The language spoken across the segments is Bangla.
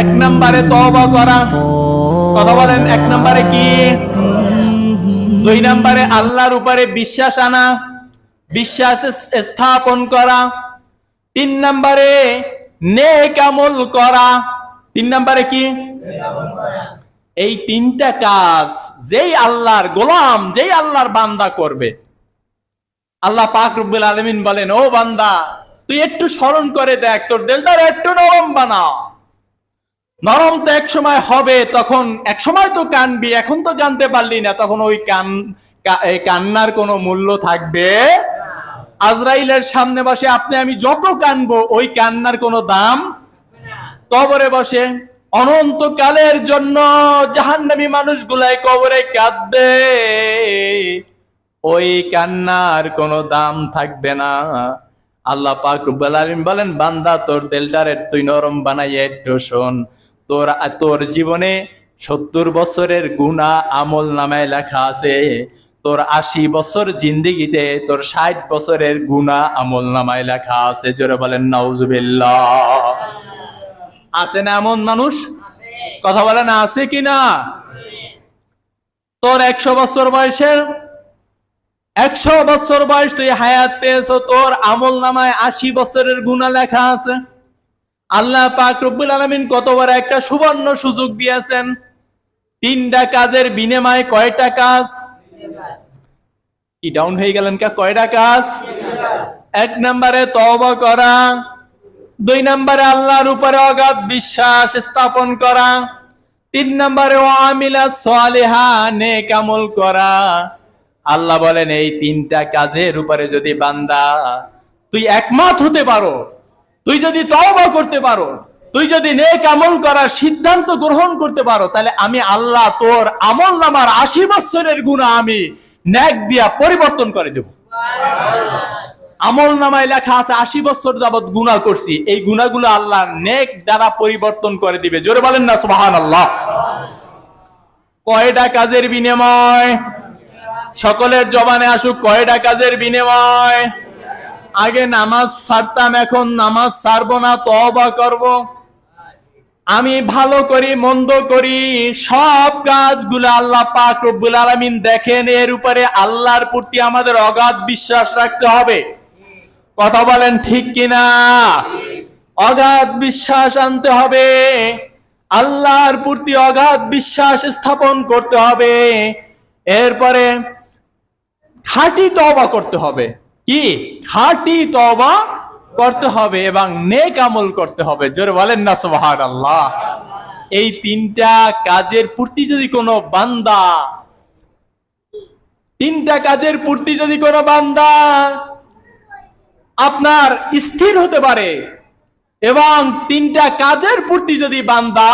এক নম্বরে তবা করা। কথা বলেন, এক নম্বরে কি? দুই নম্বরে আল্লাহর উপরে বিশ্বাস আনা, বিশ্বাস স্থাপন করা। তিন নম্বরে নেক আমল করা। তিন নম্বরে কি? এই তিনটা কাজ যেই আল্লাহর গোলাম, যেই আল্লাহর বান্দা করবে। আল্লাহ পাক রব্বুল আলমিন বলেন, ও বান্দা, তুই একটু স্মরণ করে দেখ, তোর দিলটা একটু নরম বানা। নরম তো এক সময় হবে, তখন এক সময় তো কানবি, এখন তো জানতে পারলি না, তখন ওই কান কান্নার কোনো মূল্য থাকবে? আজরাইলের সামনে বসে আপনি, আমি যত কানবো, ওই কান্নার কোনো দাম কবরে বসে। অনন্তকালের জন্য জাহান্নামী মানুষগুলাই কবরে কাঁদবে। ওই কান্নার কোনো দাম থাকবে না। আল্লাহ পাক রব্বুল বলেন বান্দা তোর দিলটারে তুই নরম বানাইয়ে একটু শোন। তোর তোর জীবনে সত্তর বছরের গুণা আমল নামায় লেখা আছে তোর আশি বছর জিন্দিগিতে তোর ষাট বছরের গুণা আমল নামায় লেখা আছে। জোরে বলেন নাউজুবিল্লাহ। আছে না এমন মানুষ? কথা বলে না আছে কি না? তোর একশো বছর বয়সের একশো বছর বয়স তুই হায়াত পেয়েছ, তোর আমল নামায় আশি বছরের গুণা লেখা আছে। আল্লাহ পাক রব্বুল আলমিন কত বড় একটা সুবর্ণ সুযোগ দিয়েছেন। তিনটা কাজের বিনিময়ে কয়টা কাজ? কি ডাউন হয়ে গেলেন কা? কয়টা কাজ? এক নম্বরে তওবা করা, দুই নম্বরে আল্লাহর উপরে অগাধ বিশ্বাস স্থাপন করা, তিন নম্বরে আমিলা সালেহা, নেক করা। আল্লাহ বলেন এই তিনটা কাজের উপরে যদি বান্দা তুই একমত হতে পারো তুই যদি তওবা করতে পারো তুই যদি নেক আমল করার সিদ্ধান্ত গ্রহণ করতে পারো তাহলে আমি আল্লাহ তোর আমল নামার আশি বছরের গুণা আমি ন্যাক দিয়া পরিবর্তন করে দেব। আমল নামায় লেখা আছে আশি বছর যাবৎ গুণা করছি এই গুণাগুলো আল্লাহ নেক দ্বারা পরিবর্তন করে দিবে। জোরে বলেন না সুবাহান আল্লাহ কয়টা কাজের বিনিময়? সকলের জবানে আসুক, কয়টা কাজের বিনিময়? আগে নামাজ ছাড়তাম এখন নামাজ ছাড়বো না তবা করব। আমি ভালো করি, মন্দ করি, সব কাজগুলো আল্লাহ পাক রব্বুল আলামিন দেখেন, এর উপরে আল্লাহর প্রতি আমাদের অগাধ বিশ্বাস রাখতে হবে। কথা বলেন ঠিক কিনা? অগাধ বিশ্বাস আনতে হবে, আল্লাহর প্রতি অগাধ বিশ্বাস স্থাপন করতে হবে। এরপরে খাঁটি তবা করতে হবে। কি? খাঁটি তবা করতে হবে এবং নেক আমল করতে হবে। জোরে বলেন না সুবহান আল্লাহ এই তিনটা কাজের পূর্তি যদি কোনো বান্দা, তিনটা কাজের পূর্তি যদি কোনো বান্দা আপনার স্থির হতে পারে এবং তিনটা কাজের পূর্তি যদি বান্দা,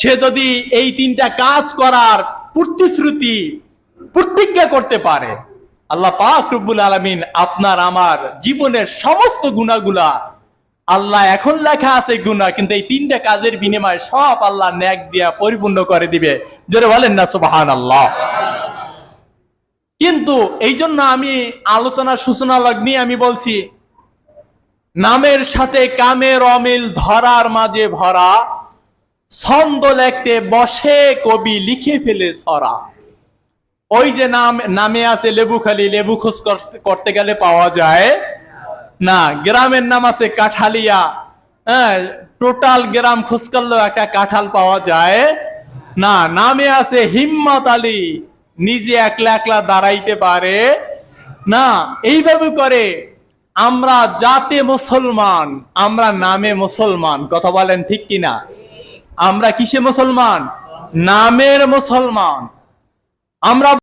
সে যদি এই তিনটা কাজ করার প্রতিশ্রুতি, প্রতিজ্ঞা করতে পারে আল্লাহ পাক রব্বুল আলমিন আপনার, আমার জীবনের সমস্ত গুণাগুলা আল্লাহ এখন লেখা আছে গুণা কিন্তু এই তিনটা কাজের বিনিময়ে সব আল্লাহ ন্যাক দিয়া পরিপূর্ণ করে দিবে। জোরে বলেন না সুবাহান আল্লাহ কিন্তু এই জন্য আমি আলোচনা, সূচনা, লগ্নি আমি বলছি, নামের সাথে কামের অমিল ধরার মাঝে ভরা, ছন্দ লেখতে বসে কবি লিখে ফেলে ছড়া। ওই যে নাম, নামে আছে লেবু খালি, লেবু খোঁজ করতে- গেলে পাওয়া যায় না। গ্রামের নাম আছে কাঠালিয়া। হ্যাঁ টোটাল গ্রাম খোঁজ করলেও একটা কাঁঠাল পাওয়া যায় না। নামে আছে হিম্মত আলী। নিজে একলা একলা দাঁড়াইতে পারে না। এইভাবে করে আমরা জাতে মুসলমান, আমরা নামে মুসলমান। কথা বলেন ঠিক কিনা? আমরা কিসে মুসলমান? নামের মুসলমান। আমরা